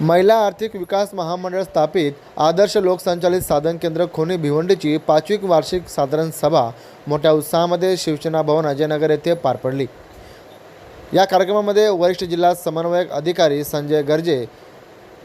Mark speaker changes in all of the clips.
Speaker 1: महिला आर्थिक विकास महामंडळ स्थापित आदर्श लोकसंचालित साधन केंद्र खोनी भिवंडीची पाचवी वार्षिक साधारण सभा मोठ्या उत्साहामध्ये शिवसेना भवन अजयनगर येथे पार पडली. या कार्यक्रमामध्ये वरिष्ठ जिल्हा समन्वयक अधिकारी संजय गर्जे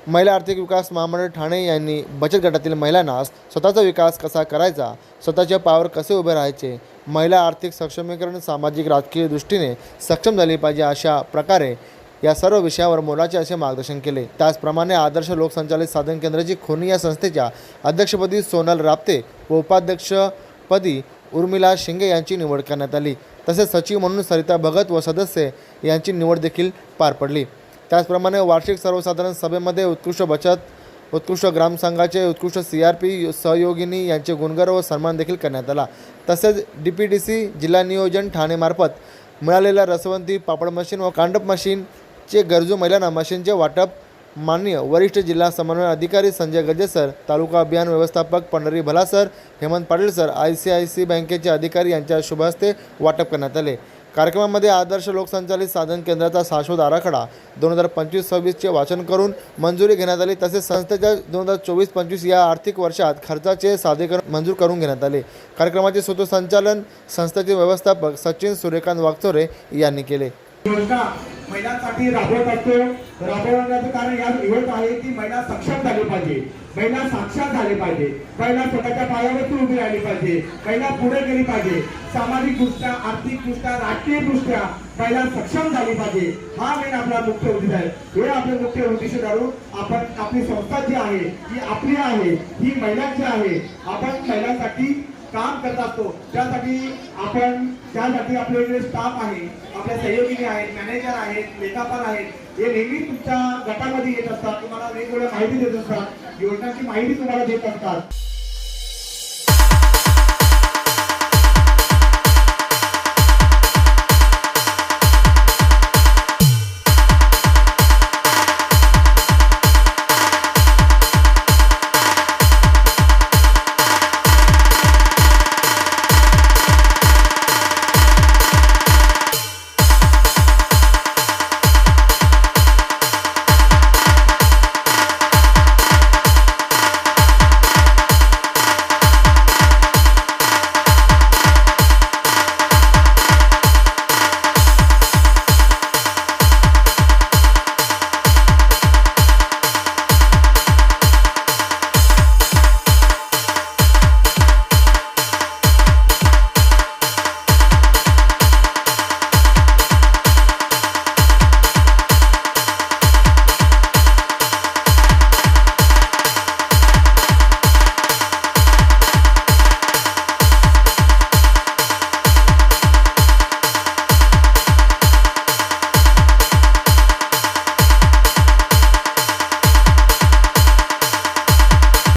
Speaker 1: महिला आर्थिक विकास महामंडळ ठाणे यांनी बचत गटातील महिलांना स्वतःचा विकास कसा करायचा स्वतःच्या पायावर कसे उभे राहायचे महिला आर्थिक सक्षमीकरण सामाजिक राजकीय दृष्टीने सक्षम झाली पाहिजे अशा प्रकारे या सर्व विषयावर मोलाचे असे मार्गदर्शन केले. त्याचप्रमाणे आदर्श लोकसंचालित साधन केंद्राची खोनी या संस्थेच्या अध्यक्षपदी सोनल राप्ते व उपाध्यक्षपदी उर्मिला शिंगे यांची निवड करण्यात आली. तसेच सचिव म्हणून सरिता भगत व सदस्य यांची निवड देखील पार पडली. त्याचप्रमाणे वार्षिक सर्वसाधारण सभेमध्ये उत्कृष्ट बचत उत्कृष्ट ग्रामसंघाचे उत्कृष्ट सी आर पी सहयोगिनी यांचे गुणगर व सन्मान देखील करण्यात आला. तसेच डी पी डी सी जिल्हा नियोजन ठाणेमार्फत मिळालेल्या रसवंती पापड मशीन व कांडप मशीन चे गरजू महिलांना मशीनचे वाटप मान्य वरिष्ठ जिल्हा समन्वय अधिकारी संजय गजे सर तालुका अभियान व्यवस्थापक Pandhari Bhala sir Hemant Patil sir I C I C बँकेचे अधिकारी यांच्या शुभ हस्ते वाटप करण्यात आले. कार्यक्रमामध्ये आदर्श लोकसंचालित साधन केंद्राचा शाश्वत आराखडा दोन हजार पंचवीस सव्वीसचे वाचन करून मंजुरी घेण्यात आली तसेच संस्थेच्या दोन हजार चोवीस पंचवीस या आर्थिक वर्षात खर्चाचे साधेकरण मंजूर करून घेण्यात आले. कार्यक्रमाचे सूत्रसंचालन संस्थेचे व्यवस्थापक सचिन सूर्यकांत वागचोरे यांनी केले.
Speaker 2: योजना महिलांसाठी राबवत असतो. राबवण्याचं कारण या एवढंच आहे की महिला सक्षम झाली पाहिजे. महिला साक्षर झाली पाहिजे. महिला स्वतःच्या पायावरती उभी राहिली पाहिजे. महिला पुढे गेली पाहिजे. सामाजिक दृष्ट्या आर्थिक दृष्ट्या राजकीय दृष्ट्या महिला सक्षम झाली पाहिजे. हा मेन आपला मुख्य उद्देश आहे. हे आपले मुख्य उद्देश धरून आपण आपली संस्था जी आहे ही आपली आहे ही महिलांची आहे आपण महिलांसाठी काम करत असतो. त्यासाठी आपण त्यासाठी आपले जे स्टाफ आहे आपल्या सहयोगिनी आहेत मॅनेजर आहेत लेखापाल आहेत हे नेहमी तुमच्या गटामध्ये येत असतात. तुम्हाला वेगवेगळ्या माहिती देत असतात. योजनांची माहिती तुम्हाला देत असतात.